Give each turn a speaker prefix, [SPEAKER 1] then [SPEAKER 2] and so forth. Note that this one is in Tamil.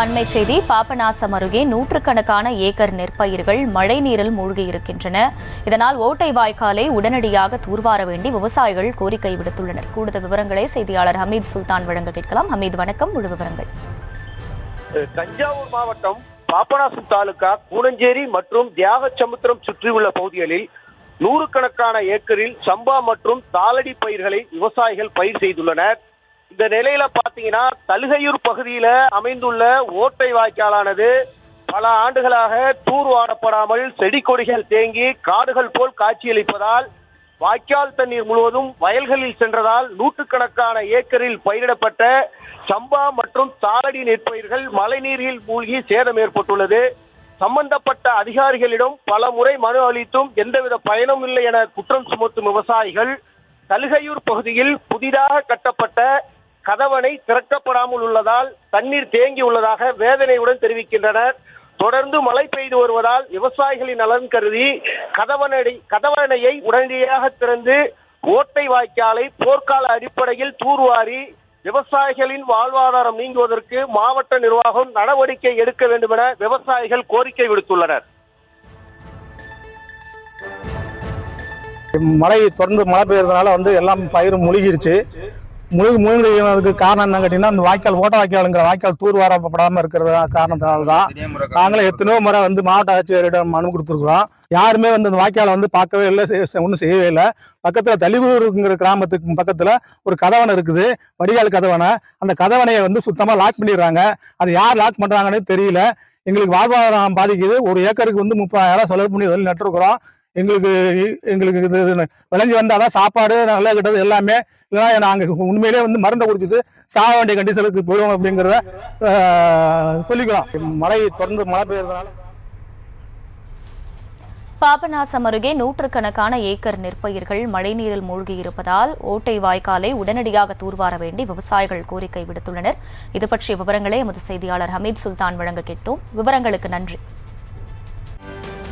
[SPEAKER 1] அண்மை செய்தி பாபநாசம் அருகே நூற்றுக்கணக்கான ஏக்கர் நெற்பயிர்கள் மழைநீரில் மூழ்கியிருக்கின்றன இதனால் ஓட்டை வாய்க்காலை உடனடியாக தூர்வார வேண்டி விவசாயிகள் கோரிக்கை விடுத்துள்ளனர். கூடுதல் விவரங்களை செய்தியாளர் ஹமீத் சுல்தான் வழங்க கேட்கலாம். ஹமீத் வணக்கம். முழு விவரங்கள்.
[SPEAKER 2] தஞ்சாவூர் மாவட்டம் பாபநாசம் தாலுகா கூனஞ்சேரி மற்றும் தியாகசமுத்திரம் சுற்றியுள்ள பகுதிகளில் நூறுக்கணக்கான ஏக்கரில் சம்பா மற்றும் தாளடி பயிர்களை விவசாயிகள் பயிர் செய்துள்ளனர். இந்த நிலையில பாத்தீங்கன்னா தலுகையூர் பகுதியில அமைந்துள்ள ஓட்டை வாய்க்காலானது பல ஆண்டுகளாக தூர்வாரப்படாமல் செடி கொடிகள் தேங்கி காடுகள் போல் காட்சியளிப்பதால் வாய்க்கால் தண்ணீர் முழுவதும் வயல்களில் சென்றதால் நூற்றுக்கணக்கான ஏக்கரில் பயிரிடப்பட்ட சம்பா மற்றும் சாலடி நெற்பயிர்கள் மழைநீரில் மூழ்கி சேதம் ஏற்பட்டுள்ளது. சம்பந்தப்பட்ட அதிகாரிகளிடம் பல முறை மனு அளித்தும் எந்தவித பயனும் இல்லை என குற்றம் சுமத்தும் விவசாயிகள் தலுகையூர் பகுதியில் புதிதாக கட்டப்பட்ட கதவணை திறக்கப்படாமல் உள்ளதால் தண்ணீர் தேங்கி உள்ளதாக வேதனையுடன் தெரிவிக்கின்றனர். தொடர்ந்து மழை பெய்து வருவதால் விவசாயிகளின் நலன் கருதி கதவணை கதவணையை உடனடியாக திறந்து ஓட்டை வாய்க்காலை போர்க்கால அடிப்படையில் தூர்வாரி விவசாயிகளின் வாழ்வாதாரம் நீங்குவதற்கு மாவட்ட நிர்வாகம் நடவடிக்கை எடுக்க வேண்டும் என விவசாயிகள் கோரிக்கை விடுத்துள்ளனர்.
[SPEAKER 3] மழை தொடர்ந்து மழை பெய்யறதுனால வந்து எல்லாம் பயிர் முழுகிருச்சு. முழுகு முழுங்கிறதுக்கு காரணம் என்ன கேட்டீங்கன்னா அந்த வாய்க்கால் ஓட்ட வாய்க்காலுங்கிற வாய்க்கால் தூர்வாரப்படாமல் இருக்கிறது காரணத்தினால தான் நாங்களே எத்தனையோ முறை வந்து மாவட்ட ஆட்சியரிடம் மனு கொடுத்துருக்குறோம். யாருமே வந்து அந்த வாய்க்காலை வந்து பார்க்கவே இல்லை ஒன்றும் செய்யவே இல்லை. பக்கத்தில் தலிவூருங்கிற கிராமத்துக்கு பக்கத்தில் ஒரு கதவணை இருக்குது வடிகால் கதவணை. அந்த கதவணையை வந்து சுத்தமாக லாக் பண்ணிடுறாங்க. அது யார் லாக் பண்ணுறாங்கன்னு தெரியல. எங்களுக்கு வாழ்வாதாரம் பாதிக்குது. ஒரு ஏக்கருக்கு வந்து முப்பதாயிரம் செலவு பண்ணி வெளியில் நட்டுருக்குறோம். எங்களுக்கு எங்களுக்கு இது விளைஞ்சி வந்தால் வந்தாதான் சாப்பாடு நல்ல கிட்டது எல்லாமே. இல்லைன்னா நாங்கள் உண்மையிலே வந்து மருந்தை குடிச்சிட்டு சாக வேண்டிய கண்டிஷனுக்கு போயிடுவோம் அப்படிங்கிறத சொல்லிக்கலாம். மழை தொடர்ந்து மழை பெய்யறதுனால.
[SPEAKER 1] பாபநாசம் அருகே நூற்றுக்கணக்கான ஏக்கர் நெற்பயிர்கள் மழைநீரில் மூழ்கியிருப்பதால் ஓட்டை வாய்க்காலை உடனடியாக தூர்வார வேண்டி விவசாயிகள் கோரிக்கை விடுத்துள்ளனர். இது பற்றிய விவரங்களை எமது செய்தியாளர் ஹமீத் சுல்தான் வழங்க கேட்டோம். விவரங்களுக்கு நன்றி.